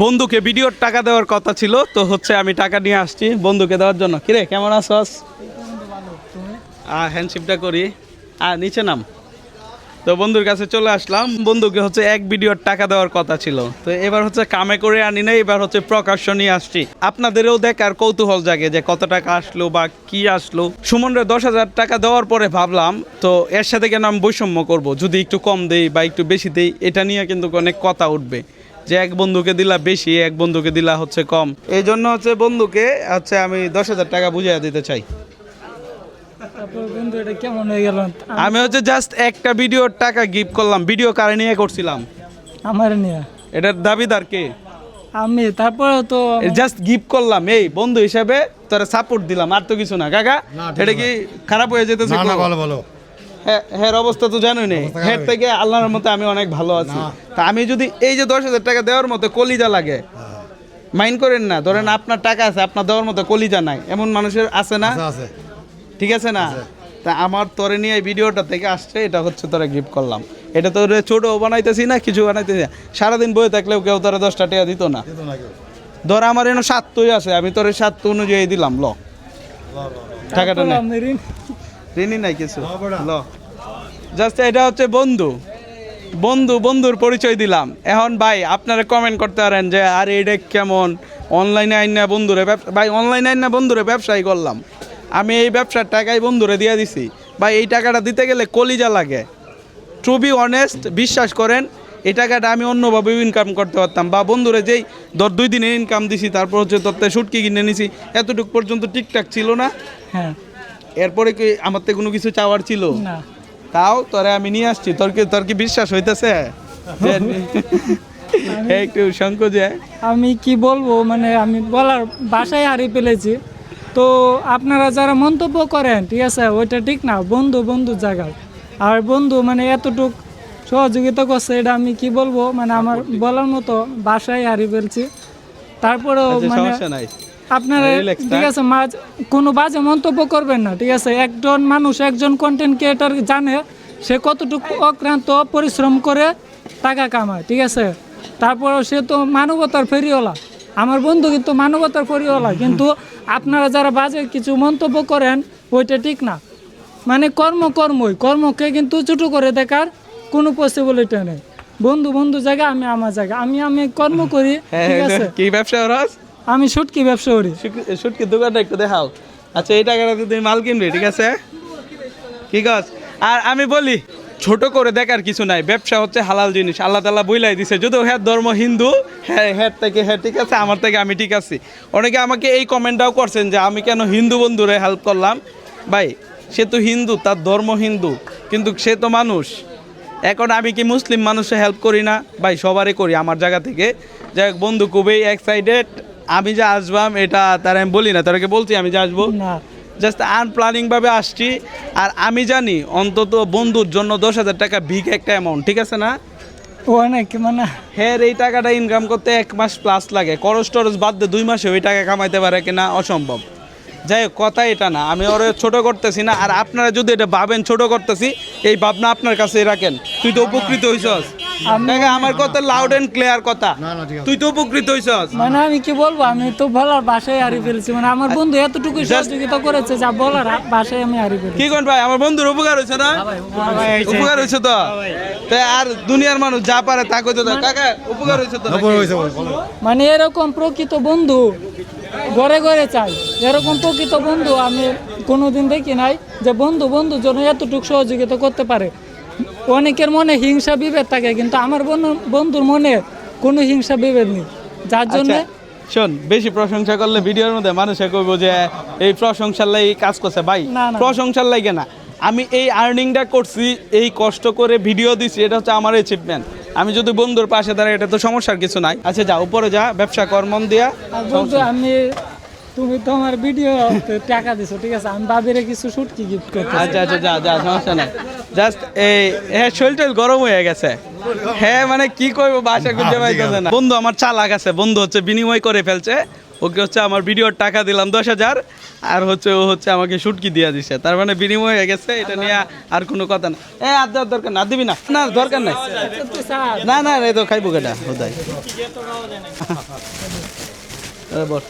বন্ধুকে ভিডিওর টাকা দেওয়ার কথা ছিল, তো হচ্ছে আমি টাকা নিয়ে আসছি বন্ধুকে দেওয়ার জন্য। কিরে, কেমন আছস? হ্যান্ডশিপটা করি। আর নিচে নাম। তো বন্ধুর কাছে চলে আসলাম। বন্ধুকে হচ্ছে এক ভিডিওর টাকা দেওয়ার কথা ছিল। তো এবার হচ্ছে কামে করে আনি না এবার হচ্ছে প্রকাশ্য নিয়ে আসছি। আপনাদেরও দেখার কৌতূহল জাগে যে কত টাকা আসলো বা কি আসলো। সুমনরে দশ হাজার টাকা দেওয়ার পরে ভাবলাম, তো এর সাথে কেন আমি বৈষম্য করব? যদি একটু কম দেই বা একটু বেশি দেই, এটা নিয়ে কিন্তু অনেক কথা উঠবে। যে এক বন্ধুকে দিলা বেশি এক বন্ধুকে দিলা হচ্ছে কম। এই জন্য হচ্ছে বন্ধুকে হচ্ছে আমি দশ হাজার টাকা বুঝিয়ে দিতে চাই। তারপর বন্ধু এটা কেমন হয়ে গেল? আমি হচ্ছে জাস্ট একটা ভিডিওর টাকা গিফট করলাম ভিডিও কারে নিয়ে করছিলাম? আমার নিয়ে? এটার দাবিদার কে? আমি তারপরে তো জাস্ট গিফট করলাম এই বন্ধু হিসাবে তোরা সাপোর্ট দিলাম আর তো কিছু না। কাকা এটা কি খারাপ হয়ে যেতেছে না? ভালো ভালো হ্যাঁ হ্যাঁ অবস্থা তো জানোই নেই। খারাপ। থেকে আল্লাহর মতো আমি অনেক ভালো আছি। তা আমি যদি এই যে দশ হাজার টাকা দেওয়ার মতো কলিজা লাগে মাইন্ড করেন না ধরেন আপনার টাকা আছে আপনার দেওয়ার মতো কলিজা নাই এমন মানুষের আছে না? ঠিক আছে না? তা আমার তোরে নিয়ে এই ভিডিওটা থেকে আসছে এটা হচ্ছে তোরা গিফট করলাম। এটা তোরে ছোট বানাইতেছি না কিছু বানাইতেছি না। সারাদিন বয়ে থাকলেও কেউ তোরা দশটা টাকা দিত না। দিত না কেউ। ধর আমার এনে সাতই আছে আমি তোর সাত অনুযায়ী দিলাম ল। টাকাটা নে। আমি ঋণ- ঋণই নাই কিছু। ল। জাস্ট এটা হচ্ছে বন্ধু। বন্ধু বন্ধুর পরিচয় দিলাম। এখন ভাই আপনারা কমেন্ট করতে পারেন যে আরে এটা কেমন? অনলাইনে আইন না বন্ধুরে ব্যব- ভাই অনলাইনে আইন না বন্ধুরে ব্যবসায়ী করলাম। আমি এই ব্যবসার টাকাই বন্ধুরে দিয়ে দিছি। ভাই এই টাকাটা দিতে গেলে কলিজা লাগে। টু বি অনেস্ট বিশ্বাস করেন এই টাকাটা আমি অন্যভাবেও ইনকাম করতে পারতাম। বা বন্ধুরে যেই ধর দুই দিনের ইনকাম দিছি তারপর হচ্ছে তোর সুটকি কিনে নিছি এতটুকু পর্যন্ত ঠিকঠাক ছিল না। হ্যাঁ। এরপরে কি আমার তো কোনো কিছু চাওয়ার ছিল? না। তাও তোরে আমি নিয়ে আসছি। তোর কি তোর কি বিশ্বাস হইতেছে? একটু সংকোচে আমি কি বলব মানে আমি বলার বাসায় হারিয়ে ফেলেছি। তো আপনারা যারা মন্তব্য করেন ঠিক আছে ওইটা ঠিক না বন্ধু বন্ধু জায়গায় আর বন্ধু মানে এতটুক সহযোগিতা করছে এটা আমি কি বলব? মানে আমার বলার মতো বাসায় হারিয়ে ফেলছি। তারপরেও আচ্ছা, মানে আপনারা ঠিক আছে মাঝ কোনো বাজে মন্তব্য করবেন না ঠিক আছে? একজন মানুষ একজন কন্টেন্ট ক্রিয়েটার জানে সে কতটুকু অক্রান্ত পরিশ্রম করে টাকা কামায় ঠিক আছে? তারপর সে তো মানবতার ফেরিওয়ালা। আমার বন্ধু কিন্তু মানবতার ফেরিওয়ালা কিন্তু আপনারা যারা বাজে কিছু মন্তব্য করেন ওইটা ঠিক না। মানে কর্ম কর্মই কর্মকে কিন্তু ছোটো করে দেখার কোনো পসিবিলিটি নেই। বন্ধু বন্ধু জায়গা আমি আমার জায়গা। আমি আমি কর্ম করি হ্যাঁ, ঠিক আছে? কি ব্যবসা আমি সুটকি ব্যবসা করি। সুটকি দোকানটা একটু দেখাও। আচ্ছা এই টাকাটা তুমি মাল কিনবে, ঠিক আছে? কি গাছ আর আমি বলি, ছোট করে দেখার কিছু নাই, ব্যবসা হচ্ছে হালাল জিনিস, আল্লাহ তালা বইলাই দিছে। যদিও হ্যাঁ ধর্ম হিন্দু হ্যাঁ হ্যাঁ থেকে হ্যাঁ ঠিক আছে, আমার থেকে আমি ঠিক আছি। অনেকে আমাকে এই কমেন্টটাও করছেন যে, আমি কেন হিন্দু বন্ধুরে হেল্প করলাম? ভাই, সে তো হিন্দু, তার ধর্ম হিন্দু, কিন্তু সে তো মানুষ। এখন আমি কি মুসলিম মানুষে হেল্প করি না? ভাই, সবারই করি, আমার জায়গা থেকে। যাই বন্ধু খুবই এক্সাইটেড আমি যে আসবাম এটা তার আমি বলি না তাদেরকে বলছি আমি যে আসব। না। জাস্ট আনপ্লানিং ভাবে আসছি আর আমি জানি অন্তত বন্ধুর জন্য দশ হাজার টাকা বিগ একটা অ্যামাউন্ট ঠিক আছে না? অনেক মানে। হ্যাঁ এই টাকাটা ইনকাম করতে এক মাস প্লাস লাগে। খরচ টরচ বাদ দিয়ে দুই মাসে ওই টাকা কামাইতে পারে কিনা অসম্ভব। যাই হোক কথা এটা না আমি ওরে ছোট করতেছি না আর আপনারা যদি এটা ভাবেন ছোট করতেছি এই ভাবনা আপনার কাছে রাখেন। তুই তো উপকৃত হইছস। আমার কথা। লাউড এন্ড ক্লিয়ার কথা তুই তো উপকৃত হইছস। মানে আমি কি বলব আমি তো বলার বাসায় হারিয়ে ফেলছি। মানে আমার বন্ধু এতটুকু সহযোগিতা করেছে যা বলার বাসায় আমি হারিয়ে ফেলছি। কি কোন ভাই আমার বন্ধুর উপকার হয়েছে না? উপকার হয়েছে তো? আর দুনিয়ার মানুষ যা পারে তা কইতে দাও। কাকা উপকার হয়েছে তো। মানে এরকম প্রকৃত বন্ধু ঘরে ঘরে চাই। এরকম প্রকৃত বন্ধু আমি কোনোদিন দেখি নাই যে বন্ধু বন্ধুর জন্য এতটুকু সহযোগিতা করতে পারে। অনেকের মনে হিংসা বিভেদ থাকে কিন্তু আমার বন্ধুর মনে কোনো হিংসা বিভেদ নেই। যার জন্য আচ্ছা, শোন বেশি প্রশংসা করলে ভিডিওর মধ্যে মানুষে কইব যে এই প্রশংসার লাই কাজ করছে ভাই। প্রশংসার লাগে না। আমি এই আর্নিংটা করছি এই কষ্ট করে ভিডিও দিছি এটা হচ্ছে আমার অ্যাচিভমেন্ট আমি যদি বন্ধুর পাশে দাঁড়াই এটা তো সমস্যার কিছু নাই। আচ্ছা যা উপরে যা ব্যবসা কর মন দিয়া। আমি তুমি তো আমার ভিডিও টাকা দিছো ঠিক আছে? আমি বাবিরে কিছু শুটকি গিফট করতে আচ্ছা আচ্ছা যা যা সমস্যা নাই। জাস্ট এই হ্যাঁ শরীর গরম হয়ে গেছে। হ্যাঁ মানে কি করব বাসা খুঁজে পাইতেছে না। বন্ধু আমার চালাক আছে বন্ধু হচ্ছে বিনিময় করে ফেলছে। ওকে হচ্ছে আমার ভিডিওর টাকা দিলাম দশ হাজার আর হচ্ছে ও হচ্ছে আমাকে শুটকি দিয়ে দিছে। তার মানে বিনিময় হয়ে গেছে এটা নিয়ে আর কোনো কথা না। এ আর দেওয়ার দরকার না দিবি না। না দরকার নাই। না না এই তো খাইবো কেটা হোদাই এ বল।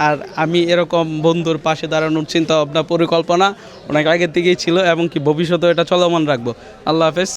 আর আমি এরকম বন্ধুর পাশে দাঁড়ানোর চিন্তা ভাবনা পরিকল্পনা অনেক আগের থেকেই ছিল এবং কি ভবিষ্যতে এটা চলমান রাখব। আল্লাহ হাফেজ।